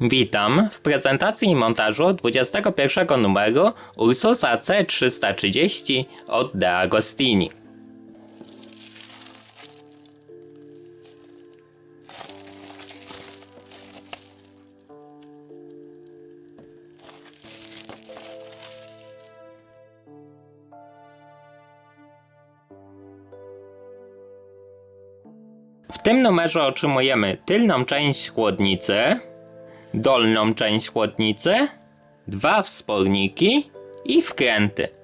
Witam w prezentacji i montażu 21 numeru Ursusa C330 od De Agostini. W tym numerze otrzymujemy tylną część chłodnicy, dolną część chłodnicy, dwa wsporniki i wkręty.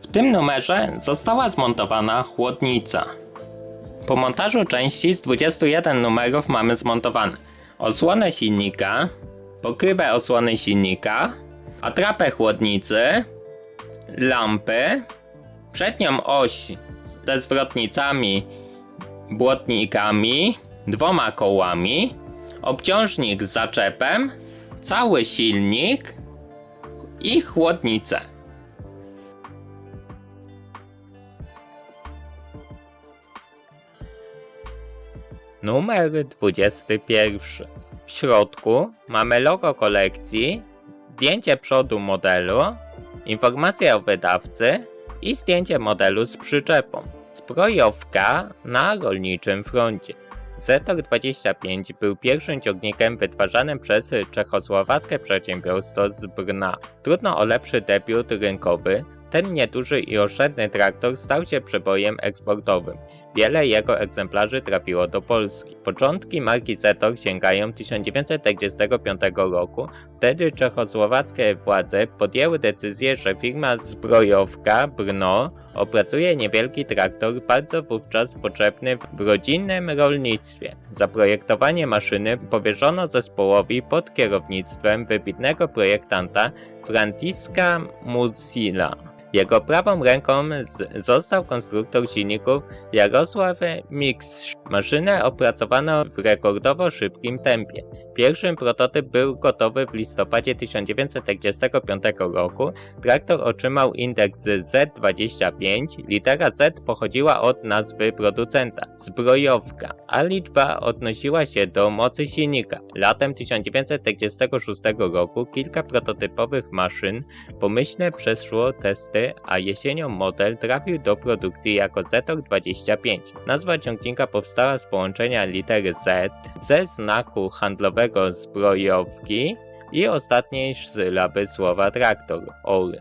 W tym numerze została zmontowana chłodnica. Po montażu części z 21 numerów mamy zmontowane osłonę silnika, pokrywę osłony silnika, atrapę chłodnicy, lampy, przednią oś ze zwrotnicami, błotnikami, dwoma kołami, obciążnik z zaczepem, cały silnik i chłodnicę. Numer 21. W środku mamy logo kolekcji, zdjęcie przodu modelu, informacja o wydawcy i zdjęcie modelu z przyczepą. Zbrojowka na rolniczym froncie. Zetor 25 był pierwszym ciągnikiem wytwarzanym przez czechosłowackie przedsiębiorstwo z Brna. Trudno o lepszy debiut rynkowy. Ten nieduży i oszczędny traktor stał się przebojem eksportowym. Wiele jego egzemplarzy trafiło do Polski. Początki marki Zetor sięgają 1945 roku. Wtedy czechosłowackie władze podjęły decyzję, że firma zbrojowka Brno opracuje niewielki traktor, bardzo wówczas potrzebny w rodzinnym rolnictwie. Zaprojektowanie maszyny powierzono zespołowi pod kierownictwem wybitnego projektanta Franciska Mursila. Jego prawą ręką został konstruktor silników Jarosław Mix. Maszynę opracowano w rekordowo szybkim tempie. Pierwszy prototyp był gotowy w listopadzie 1945 roku. Traktor otrzymał indeks Z25. Litera Z pochodziła od nazwy producenta zbrojowka, a liczba odnosiła się do mocy silnika. Latem 1946 roku kilka prototypowych maszyn pomyślnie przeszło testy, a jesienią model trafił do produkcji jako Zetor 25. Nazwa ciągnika powstała z połączenia litery Z ze znaku handlowego zbrojowki i ostatniej sylaby słowa traktor OR.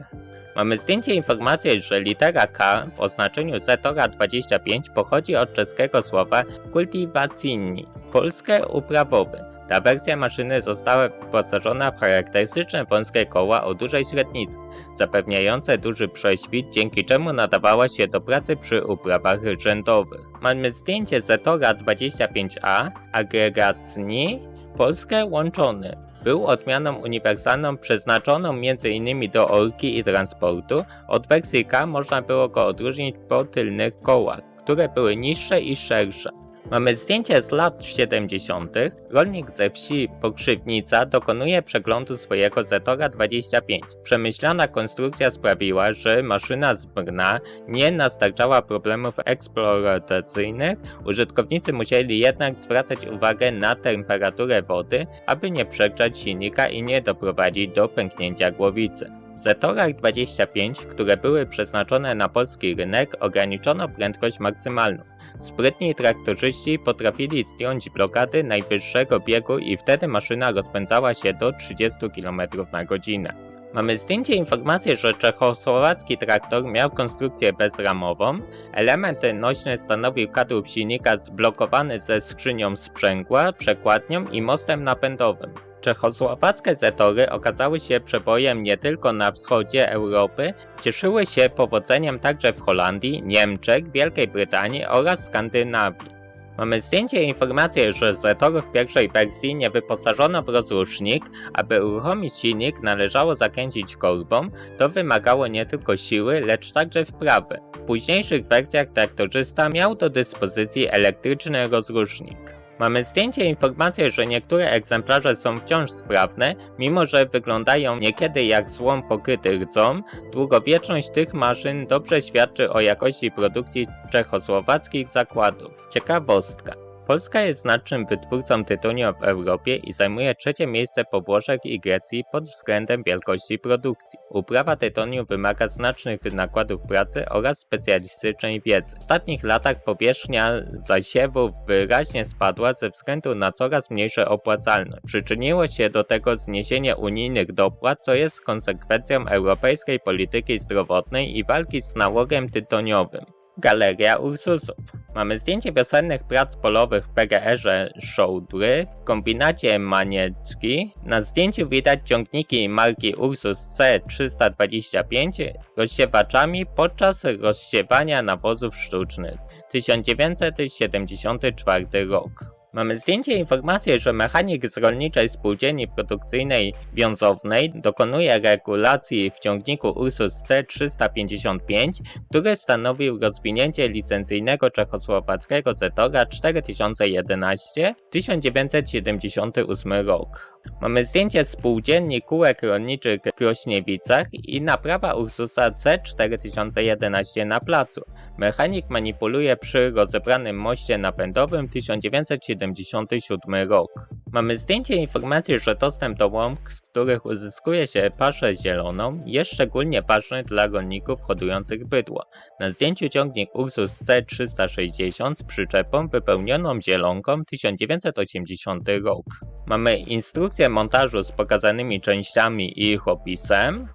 Mamy zdjęcie informacji, że litera K w oznaczeniu Zetora 25 pochodzi od czeskiego słowa kultivacyjni, polskie uprawowe. Ta wersja maszyny została wyposażona w charakterystyczne wąskie koła o dużej średnicy, zapewniające duży prześwit, dzięki czemu nadawała się do pracy przy uprawach rzędowych. Mamy zdjęcie Zetora 25A, agregacni, polskie łączony. Był odmianą uniwersalną przeznaczoną m.in. do orki i transportu. Od wersji K można było go odróżnić po tylnych kołach, które były niższe i szersze. Mamy zdjęcie z lat 70. Rolnik ze wsi Pokrzywnica dokonuje przeglądu swojego Zetora 25. Przemyślana konstrukcja sprawiła, że maszyna z brna nie nastarczała problemów eksploatacyjnych. Użytkownicy musieli jednak zwracać uwagę na temperaturę wody, aby nie przegrzać silnika i nie doprowadzić do pęknięcia głowicy. W Zetorach 25, które były przeznaczone na polski rynek, ograniczono prędkość maksymalną. Sprytni traktorzyści potrafili zdjąć blokady najwyższego biegu i wtedy maszyna rozpędzała się do 30 km na godzinę. Mamy zdjęcie informacji, że czechosłowacki traktor miał konstrukcję bezramową. Element nośny stanowił kadłub silnika zblokowany ze skrzynią sprzęgła, przekładnią i mostem napędowym. Czechosłowackie zetory okazały się przebojem nie tylko na wschodzie Europy, cieszyły się powodzeniem także w Holandii, Niemczech, Wielkiej Brytanii oraz Skandynawii. Mamy zdjęcie i informację, że zetorów pierwszej wersji nie wyposażono w rozrusznik, aby uruchomić silnik należało zakręcić korbą, to wymagało nie tylko siły, lecz także wprawy. W późniejszych wersjach traktorzysta miał do dyspozycji elektryczny rozrusznik. Mamy zdjęcie informację, że niektóre egzemplarze są wciąż sprawne, mimo że wyglądają niekiedy jak złom pokryty rdzą. Długowieczność tych maszyn dobrze świadczy o jakości produkcji czechosłowackich zakładów. Ciekawostka. Polska jest znacznym wytwórcą tytoniu w Europie i zajmuje trzecie miejsce po Włoszech i Grecji pod względem wielkości produkcji. Uprawa tytoniu wymaga znacznych nakładów pracy oraz specjalistycznej wiedzy. W ostatnich latach powierzchnia zasiewów wyraźnie spadła ze względu na coraz mniejsze opłacalność. Przyczyniło się do tego zniesienie unijnych dopłat, co jest konsekwencją europejskiej polityki zdrowotnej i walki z nałogiem tytoniowym. Galeria Ursusów. Mamy zdjęcie wiosennych prac polowych w PGR-ze Szołdry w kombinacie Maniecki. Na zdjęciu widać ciągniki marki Ursus C325 rozsiewaczami podczas rozsiewania nawozów sztucznych. 1974 rok. Mamy zdjęcie i informację, że mechanik z rolniczej spółdzielni produkcyjnej wiązownej dokonuje regulacji w ciągniku Ursus C355, który stanowił rozwinięcie licencyjnego czechosłowackiego Zetora 4011 1978 rok. Mamy zdjęcie spółdzielni kółek rolniczych w Krośniewicach i naprawa Ursusa C4011 na placu. Mechanik manipuluje przy rozebranym moście napędowym 1977 rok. Mamy zdjęcie informacji, że dostęp do łąk, z których uzyskuje się paszę zieloną, jest szczególnie ważny dla rolników hodujących bydło. Na zdjęciu ciągnik Ursus C360 z przyczepą wypełnioną zielonką 1980 rok. Mamy instrukcję montażu z pokazanymi częściami i ich opisem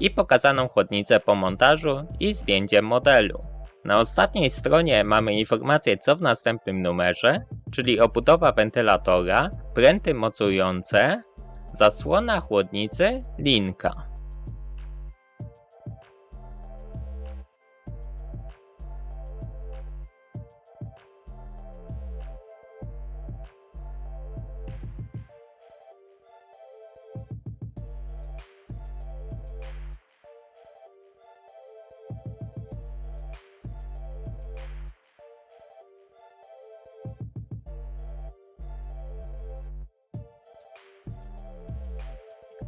i pokazaną chłodnicę po montażu i zdjęcie modelu. Na ostatniej stronie mamy informację co w następnym numerze, czyli obudowa wentylatora, pręty mocujące, zasłona chłodnicy, linka.